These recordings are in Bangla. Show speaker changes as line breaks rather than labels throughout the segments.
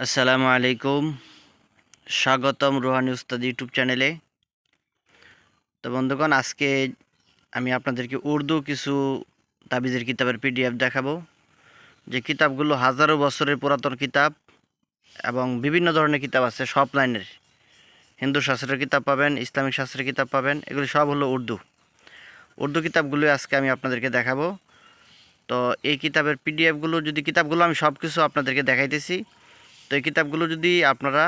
আসসালামু আলাইকুম। স্বাগতম রোহানি উস্তাদ ইউটিউব চ্যানেলে। তো বন্ধুগণ, আজকে আমি আপনাদেরকে উর্দু কিছু তাবিজের কিতাবের পিডিএফ দেখাবো। যে কিতাবগুলো হাজারো বছরের পুরাতন কিতাব এবং বিভিন্ন ধরনের কিতাব আছে, সব লাইনের। হিন্দু শাস্ত্রের কিতাব পাবেন, ইসলামিক শাস্ত্রের কিতাব পাবেন, এগুলি সব হলো উর্দু। উর্দু কিতাবগুলো আজকে আমি আপনাদেরকে দেখাবো। তো এই কিতাবের পিডিএফগুলো, যদি কিতাবগুলো আমি সব কিছু আপনাদেরকে দেখাইতেছি তো এই কিতাবগুলো যদি আপনারা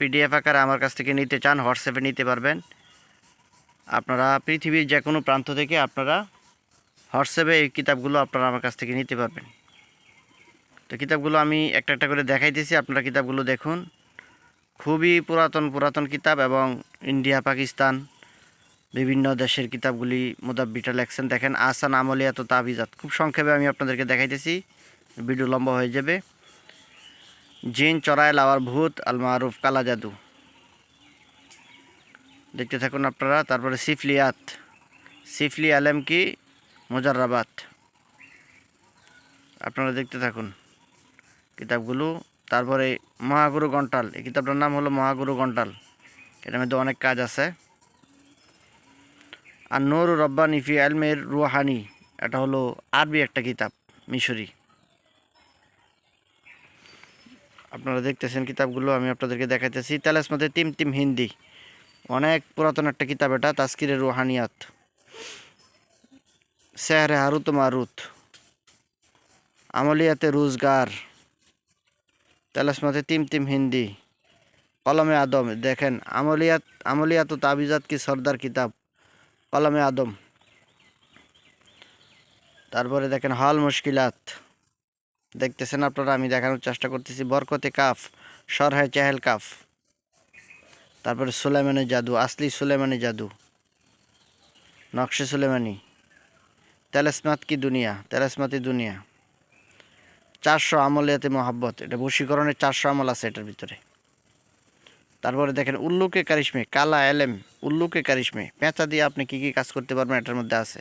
পিডিএফ আকারে আমার কাছ থেকে নিতে চান, হোয়াটসঅ্যাপে নিতে পারবেন। আপনারা পৃথিবীর যে কোনো প্রান্ত থেকে আপনারা হোয়াটসঅ্যাপে এই কিতাবগুলো আপনারা আমার কাছ থেকে নিতে পারবেন। তো কিতাবগুলো আমি একটা একটা করে দেখাইতেছি, আপনারা কিতাবগুলো দেখুন। খুবই পুরাতন পুরাতন কিতাব এবং ইন্ডিয়া, পাকিস্তান, বিভিন্ন দেশের কিতাবগুলি মোদাব্বিটা লেখছেন। দেখেন আসান আমলিয়াত তাবিজাত। খুব সংক্ষেপে আমি আপনাদেরকে দেখাইতেছি, ভিডিও লম্বা হয়ে যাবে। জিন চড়ায় লাওয়ার ভূত, আল মারুফ, কালা জাদু। দেখতে থাকুন আপনারা, তারপরে সিফলিয়াত। সিফলি আলেম কি? মোজাররাবাত। আপনারা দেখতে থাকুন কিতাবগুলো। তারপরে মহাগুরু গন্টাল, এই কিতাবটার নাম হলো মহাগুরু গন্টাল। এটার মধ্যে অনেক কাজ আছে। আর নোর রব্বানি ফি আলমের রুহানি, এটা হলো আরবি একটা কিতাব, মিশরি। আপনারা দেখতেছেন কিতাবগুলো, আমি আপনাদেরকে দেখাইতেছি। তালাসমাতে তিম তিম হিন্দি। অনেক পুরাতন একটা কিতাব এটা, তাস্কিরের রুহানিয়াত। সেহরে হারুত মারুত। আমলিয়াতে রোজগার। তালাসমাতে তিম তিম হিন্দি। কলমে আদম, দেখেন, আমলিয়াত আমলিয়াত তাবিজাত কি সর্দার কিতাব? কলমে আদম। তারপরে দেখেন, হল মুশকিলাত। দেখতেছেন আপনারা, আমি দেখানোর চেষ্টা করতেছি। বরকতে কাফ সরহায় চাহেল কাফ। তারপরে সুলেমানের জাদু, আসলি সুলেমানি জাদু। নকশে সুলেমানি তেলেসমাত কি দুনিয়া? তেলেসমাতি দুনিয়া। চারশো আমলিয়াতে মোহাব্বত। এটা বশীকরণের চারশো আমল আছে এটার ভিতরে। তারপরে দেখেন, উল্লুকে কারিশমে, কালা এলেম, উল্লুকে কারিশমে। পেঁচা দিয়ে আপনি কি কি কাজ করতে পারবেন এটার মধ্যে আছে।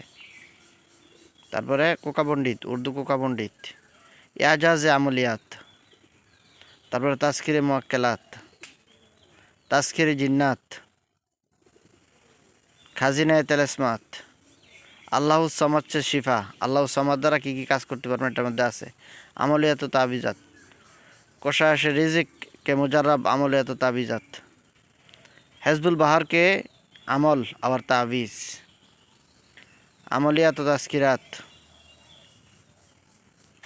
তারপরে কোকা পণ্ডিত উর্দু কোকা পণ্ডিত ইয়াজাজে আমলিয়াত। তারপরে তাস্কিরে মোয়াক্কেলাত। তাস্কিরে জিন্নাত। খাজিনায় তেলেসমাত। আল্লাহ সমাচ্ছে শিফা। আল্লাহ সমাদ দ্বারা কী কী কাজ করতে পারবেন এটার মধ্যে আছে। আমলিয়াত তাবিজাত। কোষায়াসে রিজিক কে মুজাররাব, আমলিয়াত তাবিজাত। হেজবুল বাহারকে আমল, আবার তাবিজ। আমলিয়াত তাস্কিরাত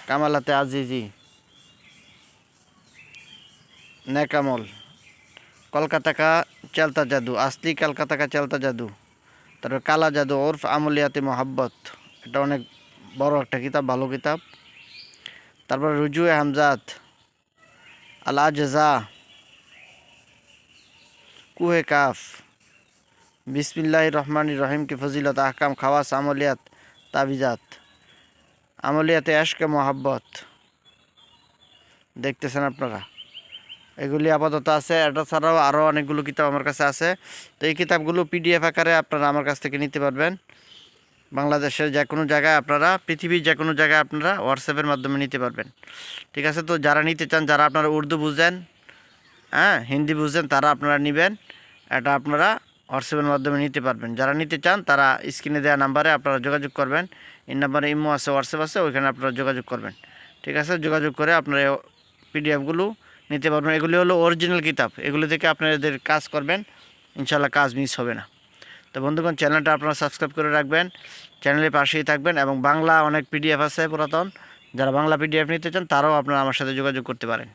কামালাতে আজিজি। নেকামল। কলকাতা কা চলতা জাদু, আসলি কলকাতা কা চলতা জাদু। তারপর কালা জাদু, ওরফ আমলিয়াতে মোহাব্বত। এটা অনেক বড় একটা কিতাব, ভালো কিতাব। তারপর রুজুয়ে হামজাদ, আল আজা কুহে কাফ। বিসমিল্লাহ রহমান রহিম, কি ফজিলত, আহকাম, খাওয়াস, আমলিয়াত, তাবিজাত। আমলিয়াতে আশকে মোহাব্বত। দেখতেছেন আপনারা? এগুলি আপাতত আছে, এটা ছাড়াও আরও অনেকগুলো কিতাব আমার কাছে আছে। তো এই কিতাবগুলো পিডিএফ আকারে আপনারা আমার কাছ থেকে নিতে পারবেন। বাংলাদেশের যে কোনো জায়গায় আপনারা, পৃথিবীর যে কোনো জায়গায় আপনারা হোয়াটসঅ্যাপের মাধ্যমে নিতে পারবেন। ঠিক আছে? তো যারা নিতে চান, যারা আপনারা উর্দু বুঝেন হ্যাঁ হিন্দি বুঝেন, তারা আপনারা নেবেন। এটা আপনারা হোয়াটসঅ্যাপের মাধ্যমে নিতে পারবেন। যারা নিতে চান, তারা স্ক্রিনে দেওয়া নাম্বারে আপনারা যোগাযোগ করবেন। এই নাম্বারে ইমো আছে, হোয়াটসঅ্যাপ আছে, ওইখানে আপনারা যোগাযোগ করবেন। ঠিক আছে? যোগাযোগ করে আপনারা পিডিএফগুলো নিতে পারবেন। এগুলি হলো অরিজিনাল কিতাব। এগুলি থেকে আপনাদের কাজ করবেন। ইনশাল্লাহ কাজ মিস হবে না। তো বন্ধুগণ, চ্যানেলটা আপনারা সাবস্ক্রাইব করে রাখবেন, চ্যানেলের পাশেই থাকবেন এবং বাংলা অনেক পিডিএফ আছে পুরাতন। যারা বাংলা পিডিএফ নিতে চান, তারাও আপনারা আমার সাথে যোগাযোগ করতে পারেন।